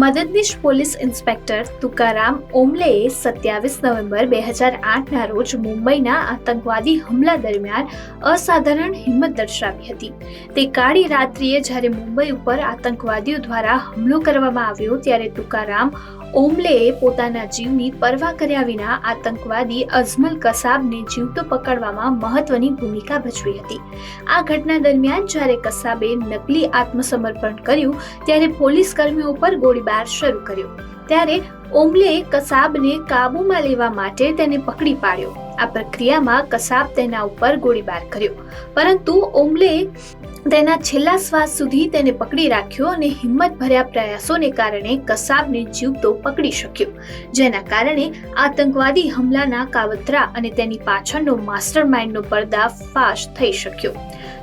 મદદનીશ police inspector Tukaram ઓમલેએ સત્યાવીસ November બે હજાર આઠના રોજ મુંબઈના આતંકવાદી હુમલા દરમિયાન અસાધારણ હિંમત દર્શાવી હતી. તે કાળી રાત્રિએ જ્યારે મુંબઈ ઉપર આતંકવાદીઓ દ્વારા હુમલો કરવામાં આવ્યો ત્યારે તુકારામ ઓમલેએ પોતાના જીવની પરવા કર્યા વિના આતંકવાદી અઝમલ કસાબને જીવતો પકડવામાં મહત્વની ભૂમિકા ભજવી હતી. આ ઘટના દરમિયાન જ્યારે કસાબે નકલી આત્મસમર્પણ કર્યું, ત્યારે પોલીસ કર્મીઓ પર ગોળીબાર શરૂ કર્યો. ત્યારે ઓમલેએ કસાબને કાબૂમાં લેવા માટે તેને પકડી પાડ્યો. આ પ્રક્રિયામાં કસાબ તેના ઉપર ગોળીબાર કર્યો. પરંતુ ઓમલે તેના છેલ્લા શ્વાસ સુધી તેને પકડી રાખ્યો અને હિંમત ભર્યા પ્રયાસોને કારણે કસાબને જીવતો પકડી શક્યો, જેના કારણે આતંકવાદી હુમલાના કાવતરા અને તેની પાછળનો માસ્ટર માઇન્ડનો પર્દાફાશ થઈ શક્યો.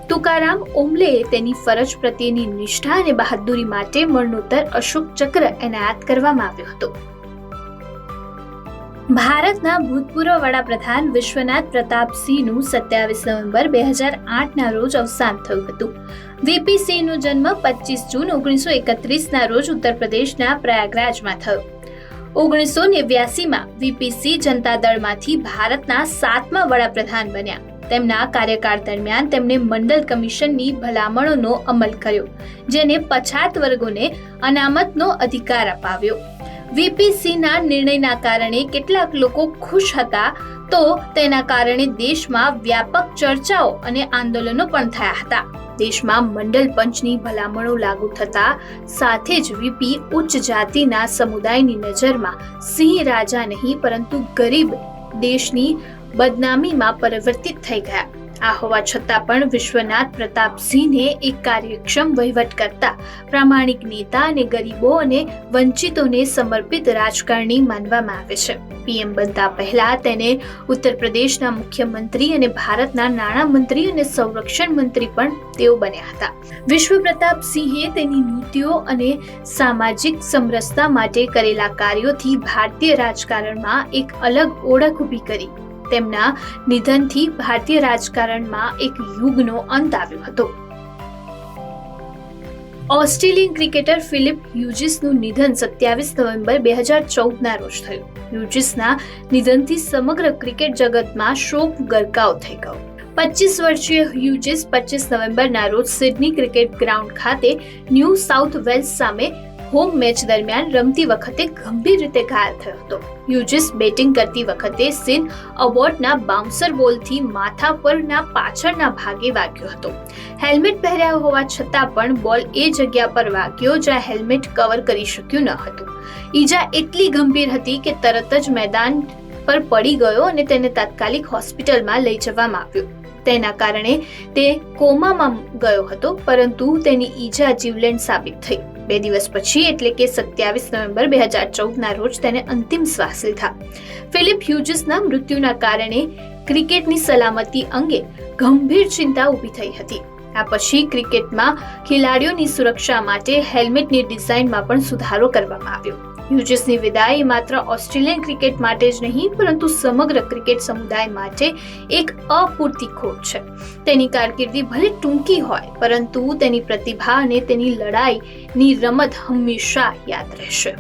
તુકારામ ઓમલેએ તેની ફરજ પ્રત્યેની નિષ્ઠા અને બહાદુરી માટે મરણોત્તર અશોક ચક્ર એનાયત કરવામાં આવ્યો હતો. ભારતના ભૂતપૂર્વ વડાપ્રધાન વિશ્વનાથ પ્રતાપસિંહનું સત્યાવીસ નવેમ્બર બે હજાર આઠના રોજ અવસાન થયું હતું. વીપી સિંહનો જન્મ પચીસ જૂન ઓગણીસો એકત્રીસના રોજ ઉત્તર પ્રદેશના પ્રયાગરાજમાં થયો. ઓગણીસો નેવ્યાસીમાં વીપી સિંહ જનતા દળમાંથી ભારતના સાતમા વડાપ્રધાન બન્યા. તેમના કાર્યકાળ દરમિયાન તેમણે મંડળ કમિશનની ભલામણોનો અમલ કર્યો, જેને પછાત વર્ગોને અનામતનો અધિકાર અપાવ્યો. વીપીસીના નિર્ણયના કારણે કેટલાક લોકો ખુશ હતા, તો તેના કારણે દેશમાં વ્યાપક ચર્ચાઓ અને આંદોલનો પણ થયા હતા. દેશમાં મંડળ પંચની ભલામણો લાગુ થતા, સાથે જ વીપી ઉચ્ચ જાતિના સમુદાયની નજરમાં સિંહ રાજા નહીં, પરંતુ ગરીબ દેશની બદનામીમાં પરિવર્તિત થઈ ગયા. આ હોવા છતાં પણ વિશ્વનાથ પ્રતાપસિંહને એક કાર્યક્ષમ વહીવટ કરતા પ્રામાણિક નેતા અને ગરીબો અને વંચિતોને સમર્પિત રાજકારણી માનવામાં આવે છે. પીએમ બનતા પહેલા તેને ઉત્તર પ્રદેશના મુખ્યમંત્રી અને ભારતના નાણામંત્રી અને સંરક્ષણ મંત્રી પણ તેઓ બન્યા હતા. વિશ્વ પ્રતાપસિંહે તેની નીતિઓ અને સામાજિક સમરસતા માટે કરેલા કાર્યોથી ભારતીય રાજકારણમાં એક અલગ ઓળખ ઊભી કરી. તેમના નિધનથી ભારતીય રાજકારણમાં એક યુગનો અંત આવ્યો હતો. ઓસ્ટ્રેલિયન ક્રિકેટર ફિલિપ યુજિસનું નિધન સત્યાવીસ નવેમ્બર બે હજાર ચૌદના રોજ થયું. યુજિસના નિધનથી સમગ્ર ક્રિકેટ જગતમાં શોક ગરકાવ થઈ ગયો. પચીસ વર્ષીય હ્યુજીસ પચીસ નવેમ્બરના રોજ સિડની ક્રિકેટ ગ્રાઉન્ડ ખાતે ન્યૂ સાઉથ વેલ્સ સામે હોમ મેચ દરમિયાન રમતી વખતે ગંભીર રીતે ઘાયલ થયો હતો. યુજીસ બેટિંગ કરતી વખતે સિન અવોર્ડના બાઉન્સર બોલથી માથા પરના પાછળના ભાગે વાગ્યો હતો. હેલ્મેટ પહેર્યા હોવા છતાં પણ બોલ એ જગ્યા પર વાગ્યો જ્યાં હેલ્મેટ કવર કરી શક્યું ન હતું. ઈજા એટલી ગંભીર હતી કે તરત જ મેદાન પર પડી ગયો અને તેને તાત્કાલિક હોસ્પિટલમાં લઈ જવામાં આવ્યો. તેના કારણે તે કોમામાં ગયો હતો, પરંતુ તેની ઈજા જીવલેણ સાબિત થઈ. બે દિવસ પછી, એટલે કે સત્યાવીસ નવેમ્બર બે હજાર ચૌદના રોજ તેને અંતિમ શ્વાસ લીધા. ફિલિપ હ્યુજીસના મૃત્યુના કારણે ક્રિકેટની સલામતી અંગે ગંભીર ચિંતા ઊભી થઈ હતી. આ પછી ક્રિકેટમાં ખેલાડીઓની સુરક્ષા માટે હેલ્મેટની ડિઝાઇનમાં પણ સુધારો કરવામાં આવ્યો. હ્યુજીસની વિદાય માત્ર ઓસ્ટ્રેલિયન ક્રિકેટ માટે જ નહીં, પરંતુ સમગ્ર ક્રિકેટ સમુદાય માટે એક અપૂરતી ખોટ છે. તેની કારકિર્દી ભલે ટૂંકી હોય, પરંતુ તેની પ્રતિભા અને તેની લડાઈની રમત હંમેશા યાદ રહેશે.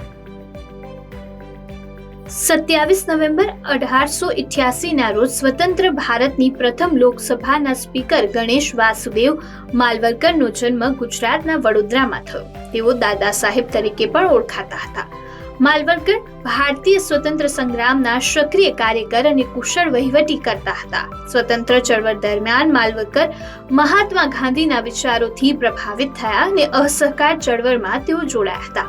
સત્યાવીસ નવેમ્બર અઢારસો ઇઠ્યાસીના રોજ સ્વતંત્ર ભારતની પ્રથમ લોકસભાના સ્પીકર ગણેશ વાસુદેવ માલવરકરનો જન્મ ગુજરાતના વડોદરામાં થયો. તેઓ દાદા સાહેબ તરીકે પણ ઓળખાતા હતા. માલવરકર ભારતીય સ્વતંત્ર સંગ્રામના સક્રિય કાર્યકર અને કુશળ વહીવટી કરતા હતા. સ્વતંત્ર ચળવળ દરમિયાન માલવકર મહાત્મા ગાંધીના વિચારોથી પ્રભાવિત થયા અને અસહકાર ચળવળમાં તેઓ જોડાયા હતા.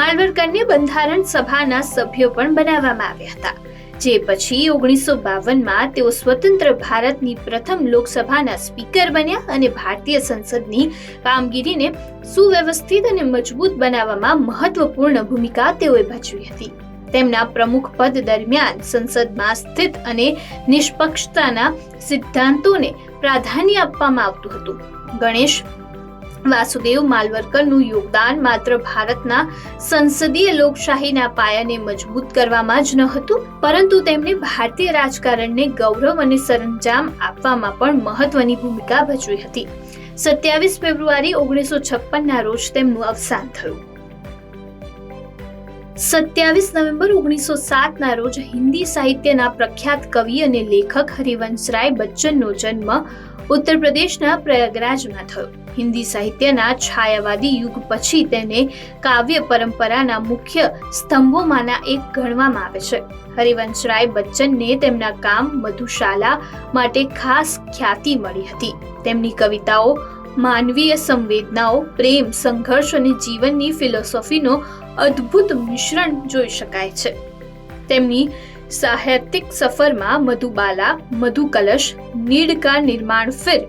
માલવરકરને બંધારણ સભાના સભ્યો પણ બનાવવામાં આવ્યા હતા. જે પછી ઓગણીસો બાવનમાં તેઓ સ્વતંત્ર ભારતની પ્રથમ લોકસભાના સ્પીકર બન્યા અને ભારતીય સંસદની કામગીરીને સુવ્યવસ્થિત અને મજબૂત બનાવવામાં મહત્વપૂર્ણ ભૂમિકા તેઓએ ભજવી હતી. તેમના પ્રમુખ પદ દરમિયાન સંસદમાં સ્થિત અને નિષ્પક્ષતાના સિદ્ધાંતોને પ્રાધાન્ય આપવામાં આવતું હતું. ગણેશ વાસુદેવ માલવરકરનું યોગદાન માત્ર ભારતના સંસદીય લોકશાહીના પાયાને મજબૂત કરવામાં જ ન હતું, પરંતુ તેમણે ભારતીય રાજકારણને ગૌરવ અને સરંજામ આપવામાં પણ મહત્વની ભૂમિકા ભજવી હતી. સત્યાવીસ ફેબ્રુઆરી ઓગણીસો છપ્પનના રોજ તેમનું અવસાન થયું. સત્યાવીસ નવેમ્બર ઓગણીસો સાતના રોજ હિન્દી સાહિત્યના પ્રખ્યાત કવિ અને લેખક હરિવંશરાય બચ્ચનનો જન્મ ઉત્તર પ્રદેશના પ્રયાગરાજમાં થયો. હિન્દી સાહિત્યના છાયાવાદી યુગ પછી તેને કાવ્ય પરંપરાના મુખ્ય સ્તંભોમાંના એક ગણવામાં આવે છે. હરિવંશરાય બચ્ચનને તેમના કામ મધુશાલા માટે ખાસ ખ્યાતિ મળી હતી. તેમની કવિતાઓ, માનવીય સંવેદનાઓ, પ્રેમ, સંઘર્ષ અને જીવનની ફિલોસોફીનો અદ્ભુત મિશ્રણ જોઈ શકાય છે. તેમની સાહિત્યિક સફરમાં મધુબાલા, મધુકલશ, નીડકા નિર્માણ ફિર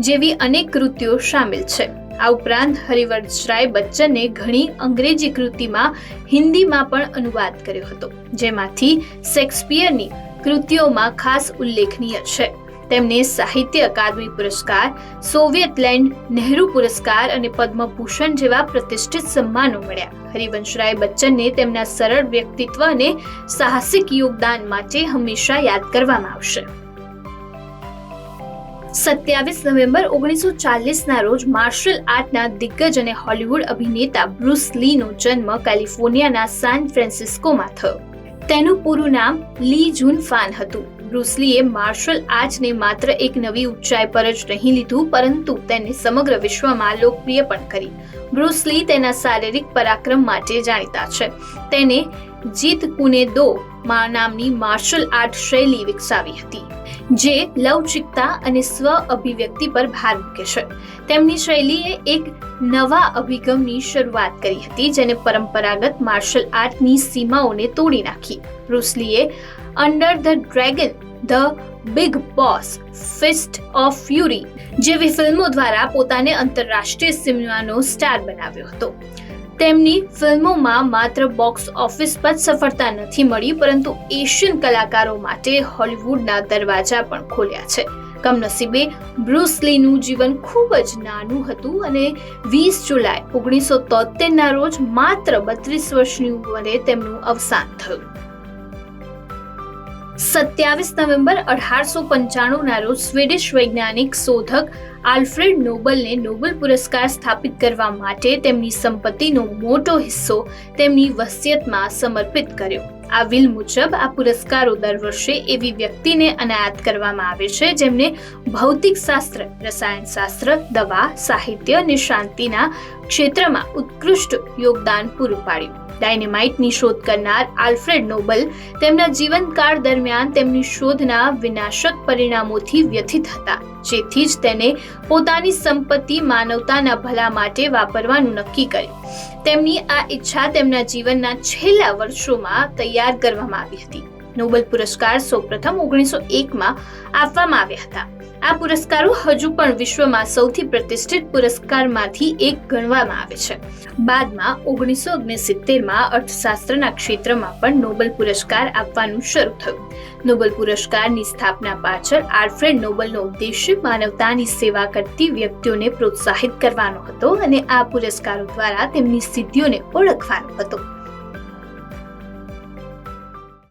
જેવી અનેક કૃતિઓ સામેલ છે. આ ઉપરાંત હરિવંશરાય બચ્ચને ઘણી અંગ્રેજી કૃતિમાં હિન્દીમાં પણ અનુવાદ કર્યો હતો, જેમાંથી શેક્સપિયરની કૃતિઓમાં ખાસ ઉલ્લેખનીય છે. તેમને સાહિત્ય અકાદમી પુરસ્કાર, સોવિયત લેન્ડ, નહેરુ પુરસ્કાર અને પદ્મભૂષણ જેવા પ્રતિષ્ઠિત સન્માનો મળ્યા. હરિવંશરાય બચ્ચનને તેમના સરળ વ્યક્તિત્વ અને સાહસિક યોગદાન માટે હંમેશા યાદ કરવામાં આવશે. સત્યાવીસ નવેમ્બર ઓગણીસો ચાલીસના રોજ માર્શલ આર્ટના દિગ્ગજ અને હોલિવૂડ અભિનેતા બ્રુસ લીનો જન્મ કેલિફોર્નિયાના સાન ફ્રાન્સિસ્કોમાં થયો. તેનું પૂરું નામ લી જુન ફાન હતું. બ્રુસલીએ માર્શલ આર્ટને માત્ર એક નવી ઊંચાઈ પર જ નહીં લીધું, પરંતુ તેને સમગ્ર વિશ્વમાં લોકપ્રિય પણ કરી. બ્રુસલી તેના શારીરિક પરાક્રમ માટે જાણીતા છે. તેને જીત કુને દો મા નામની માર્શલ આર્ટ શૈલી વિકસાવી હતી, જે લવચિકતા અને સ્વ અભિવ્યક્તિ પર ભાર મૂકે છે. તેમની શૈલીએ એક નવા અભિગમની શરૂઆત કરી હતી, જેને પરંપરાગત માર્શલ આર્ટની સીમાઓને તોડી નાખી. બ્રુસલીએ under the dragon the big boss fist of fury જેવી ફિલ્મો દ્વારા પોતાને આંતરરાષ્ટ્રીય સિનેમાનો સ્ટાર બનાવ્યો હતો. તેમની ફિલ્મોમાં માત્ર બોક્સ ઓફિસ પર સફળતા નથી મળી, પરંતુ એશિયન કલાકારો માટે હોલિવૂડના દરવાજા પણ ખોલ્યા છે. કમનસીબે બ્રુસ લીનું જીવન ખૂબ જ નાનું હતું અને વીસ જુલાઈ ઓગણીસો તોતેરના રોજ માત્ર બત્રીસ વર્ષની ઉંમરે તેમનું અવસાન થયું. સત્યાવીસ નવેમ્બર અઢારસો પંચાણુંના રોજ સ્વીડિશ વૈજ્ઞાનિક શોધક આલ્ફ્રેડ નોબલને નોબેલ પુરસ્કાર સ્થાપિત કરવા માટે તેમની સંપત્તિનો મોટો હિસ્સો તેમની વસિયતમાં સમર્પિત કર્યો. આ વિલ મુજબ આ પુરસ્કારો દર વર્ષે એવી વ્યક્તિને અનાયત કરવામાં આવે છે જેમને ભૌતિક શાસ્ત્ર રસાયણશાસ્ત્ર દવા, સાહિત્ય અને શાંતિના ક્ષેત્રમાં ઉત્કૃષ્ટ યોગદાન પૂરું પાડ્યું. ડાયનેમાઇટની શોધ કરનાર આલ્ફ્રેડ નોબલ તેમના જીવનકાળ દરમિયાન તેમની શોધના વિનાશક પરિણામોથી વ્યથિત હતા, જેથી જ તેને પોતાની સંપત્તિ માનવતાના ભલા માટે વાપરવાનું નક્કી કર્યું. તેમની આ ઈચ્છા તેમના જીવનના છેલ્લા વર્ષોમાં તૈયાર કરવામાં આવી હતી. નોબેલ પુરસ્કાર સૌપ્રથમ ઓગણીસો એકમાં આપવામાં આવ્યા હતા. આ પુરસ્કારો હજુ પણ વિશ્વમાં સૌથી પ્રતિષ્ઠિત પુરસ્કારમાંથી એક ગણવામાં આવે છે. બાદમાં ઓગણીસો ઓગણસિત્તેરમાં અર્થશાસ્ત્રના ક્ષેત્રમાં પણ નોબેલ પુરસ્કાર આપવાનું શરૂ થયું. નોબેલ પુરસ્કારની સ્થાપના પાછળ આલ્ફ્રેડ નોબલનો ઉદ્દેશ્ય માનવતાની સેવા કરતી વ્યક્તિઓને પ્રોત્સાહિત કરવાનો હતો અને આ પુરસ્કારો દ્વારા તેમની સિદ્ધિઓને ઓળખવાનો હતો.